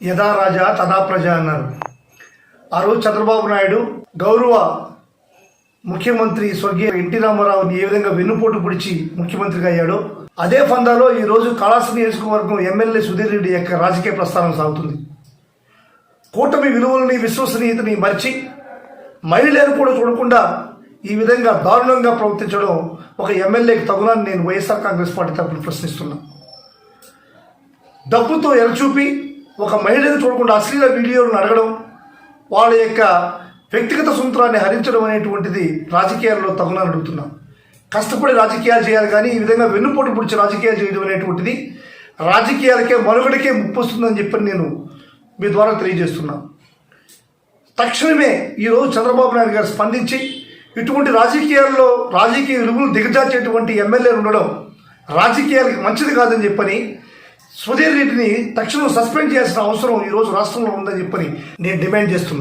యథా రాజా తదా ప్రజ అన్నారు. ఆ రోజు చంద్రబాబు నాయుడు గౌరవ ముఖ్యమంత్రి స్వర్గీయ ఎన్టీ రామారావుని ఏ విధంగా వెన్నుపోటు పొడిచి ముఖ్యమంత్రిగా అయ్యాడో అదే ఫందాలో ఈ రోజు కళాశ నియోజకవర్గం ఎమ్మెల్యే సుధీర్ రెడ్డి యొక్క రాజకీయ ప్రస్థానం సాగుతుంది. కూటమి విలువలని విశ్వసనీయతని మరిచి మహిళలు కూడా చూడకుండా ఈ విధంగా దారుణంగా ప్రవర్తించడం ఒక ఎమ్మెల్యేకి తగునని నేను వైఎస్ఆర్ కాంగ్రెస్ పార్టీ తరఫున ప్రశ్నిస్తున్నా. డబ్బుతో ఎరచూపి ఒక మహిళను చూడకుండా అశ్లీల వీడియోలను అడగడం వాళ్ళ యొక్క వ్యక్తిగత సూత్రాన్ని హరించడం అనేటువంటిది రాజకీయాల్లో తగునని అడుగుతున్నాం కష్టపడి రాజకీయాలు చేయాలి కానీ ఈ విధంగా వెన్నుపోటు పొడిచి రాజకీయాలు చేయడం అనేటువంటిది రాజకీయాలకే మనుగడకే ముప్పు వస్తుందని చెప్పి నేను మీ ద్వారా తెలియజేస్తున్నా. తక్షణమే ఈరోజు చంద్రబాబు నాయుడు గారు స్పందించి ఇటువంటి రాజకీయాల్లో రాజకీయ విలువలు దిగజార్చేటువంటి ఎమ్మెల్యేలు ఉండడం రాజకీయాలకి మంచిది కాదని చెప్పని సుధీర్ రెడ్డిని తక్షణం సస్పెండ్ చేయాల్సిన అవసరం ఈరోజు రాష్ట్రంలో ఉందని చెప్పని నేను డిమాండ్ చేస్తున్నాను